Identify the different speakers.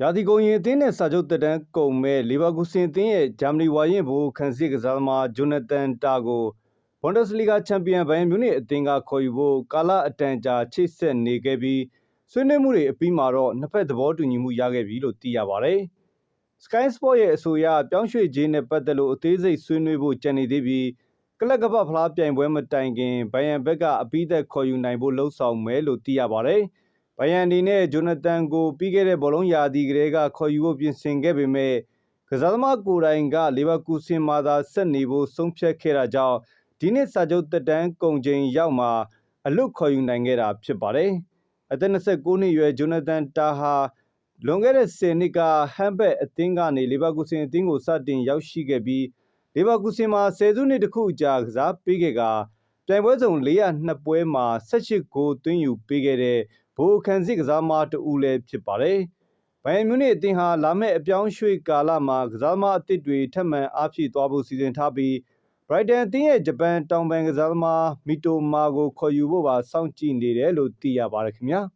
Speaker 1: ရာသီကုန်ရင်အသင်းနဲ့စာချုပ်တက်တန်းကုန်မဲ့လီဗာပူးစင်အသင်းရဲ့ဂျာမနီဝါရင်ဘူခံစစ်ကစားသမားဂျိုနသန်တာကိုဘွန်ဒက်စလီဂါချန်ပီယံဘိုင်ယန်မြူးနစ်အသင်းကခေါ်ယူဖို့ကာလအတန်ကြာချိတ်ဆက်နေခဲ့ပြီးဆွေးနွေးမှုတွေအပြီးမှာတော့နှစ်ဖက်သဘောတူညီမှုရခဲ့ပြီလို့သိရပါတယ်။ Sky Sport ရဲ့အဆိုအရပြောင်းရွှေ့ခြင်းနဲ့ပတ်သက်လို့အသေးစိတ်ဆွေးနွေးဖို့ကြံနေသေးပြီးကလပ်ကပ္ပဖလားပြိုင်ပွဲမတိုင်ခင်ဘိုင်ယန်ဘက်ကအပြီးသက်ခေါ်ယူနိုင်ဖို့လှုံ့ဆော်မယ်လို့သိရပါတယ်။ ဘိုင်ယန်အနေနဲ့ဂျိုနသန်ကိုပြီးခဲ့တဲ့ဘောလုံးရာသီကတည်းကခေါ်ယူဖို့ပြင်ဆင်ခဲ့ပေမဲ့ကစားသမားကိုယ်တိုင်ကလီဗာပူးစင်မှာသာဆက်နေဖို့ဆုံးဖြတ်ခဲ့တာကြောင့်ဒီနှစ်စာချုပ်သက်တမ်းကုန်ချိန်ရောက်မှာအလွတ်ခေါ်ယူနိုင်ခဲ့တာဖြစ်ပါတယ်။အသက်29နှစ်အရွယ်ဂျိုနသန်တာဟာလွန်ခဲ့တဲ့10နှစ်ကဟမ်ဘက်အသင်းကနေလီဗာပူးစင်အသင်းကိုစတင်ရောက်ရှိခဲ့ပြီးလီဗာပူးစင်မှာဆယ်စုနှစ်တခုအကြာကစားပေးခဲ့ကပြိုင်ပွဲစုံ402ပွဲမှာ18ဂိုးသွင်းယူပေးခဲ့တဲ့ ဘိုခံစစ်ကစားသမားတဦးလည်းဖြစ်ပါတယ်။ဘိုင်ယန်မြူးနစ်အသင်းဟာလာမယ့်အပြောင်းအရွှေ့ကာလမှာကစားသမားအသစ်တွေထပ်မံအားဖြည့်သွားဖို့စီစဉ်ထားပြီးဘရိုက်တန်အသင်းရဲ့ဂျပန်တောင်ပိုင်းကစားသမားမီတိုမာကိုခေါ်ယူဖို့ပါစောင့်ကြည့်နေတယ်လို့သိရပါတယ်ခင်ဗျာ။